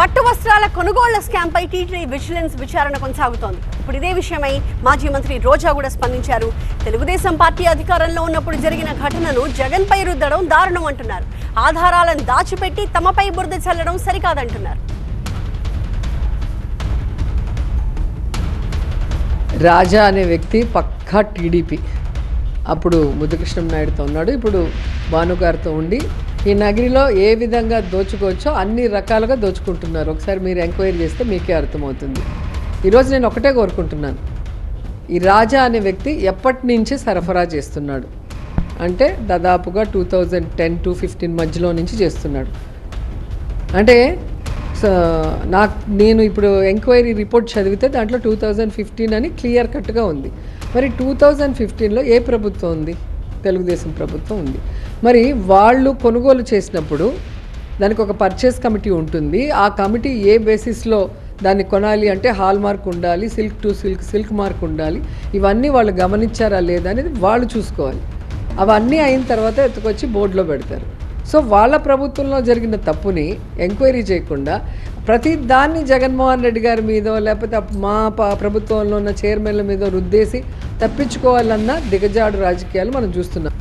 పట్టు వస్త్రాల కొనుగోళ్ళ స్కామ్ పై టీటీడీ విజిలెన్స్ విచారణ కొనసాగుతోంది. ఇప్పుడు ఇదే విషయమై మాజీ మంత్రి రోజా కూడా స్పందించారు. తెలుగుదేశం పార్టీ అధికారంలో ఉన్నప్పుడు జరిగిన ఘటనను జగన్ పై రుద్దడం దారుణం అంటున్నారు. ఆధారాలను దాచిపెట్టి తమపై బురద చల్లడం సరికాదంటున్నారు. రాజా అనే వ్యక్తి పక్కా టీడీపీ. అప్పుడు ముద్దుకృష్ణం నాయుడుతో ఉన్నాడు. ఇప్పుడు భానుగారితో ఉండి ఈ నగరిలో ఏ విధంగా దోచుకోవచ్చో అన్ని రకాలుగా దోచుకుంటున్నారు. ఒకసారి మీరు ఎంక్వైరీ చేస్తే మీకే అర్థమవుతుంది. ఈరోజు నేను ఒకటే కోరుకుంటున్నాను. ఈ రాజా అనే వ్యక్తి ఎప్పటి నుంచి సరఫరా చేస్తున్నాడు? అంటే దాదాపుగా two thousand ten to fifteen మధ్యలో నుంచి చేస్తున్నాడు. అంటే స- నాకు నేను ఇప్పుడు ఎంక్వైరీ రిపోర్ట్ చదివితే దాంట్లో టూ థౌజండ్ ఫిఫ్టీన్ అని క్లియర్ కట్గా ఉంది. మరి టూ థౌజండ్ ఫిఫ్టీన్లో ఏ ప్రభుత్వం ఉంది? తెలుగుదేశం ప్రభుత్వం ఉంది. మరి వాళ్ళు కొనుగోలు చేసినప్పుడు దానికి ఒక పర్చేస్ కమిటీ ఉంటుంది. ఆ కమిటీ ఏ బేసిస్లో దాన్ని కొనాలి అంటే హాల్ మార్క్ ఉండాలి silk to silk silk mark ఉండాలి. ఇవన్నీ వాళ్ళు గమనించారా లేదా అనేది వాళ్ళు చూసుకోవాలి. అవన్నీ అయిన తర్వాత ఎత్తుకొచ్చి బోర్డులో పెడతారు. సో వాళ్ళ ప్రభుత్వంలో జరిగిన తప్పుని ఎంక్వైరీ చేయకుండా ప్రతి దాన్ని జగన్మోహన్ రెడ్డి గారి మీదో లేకపోతే మా ప్రభుత్వంలో ఉన్న చైర్మన్ల మీద రుద్దేసి తప్పించుకోవాలన్న దిగజాడు రాజకీయాలు మనం చూస్తున్నాం.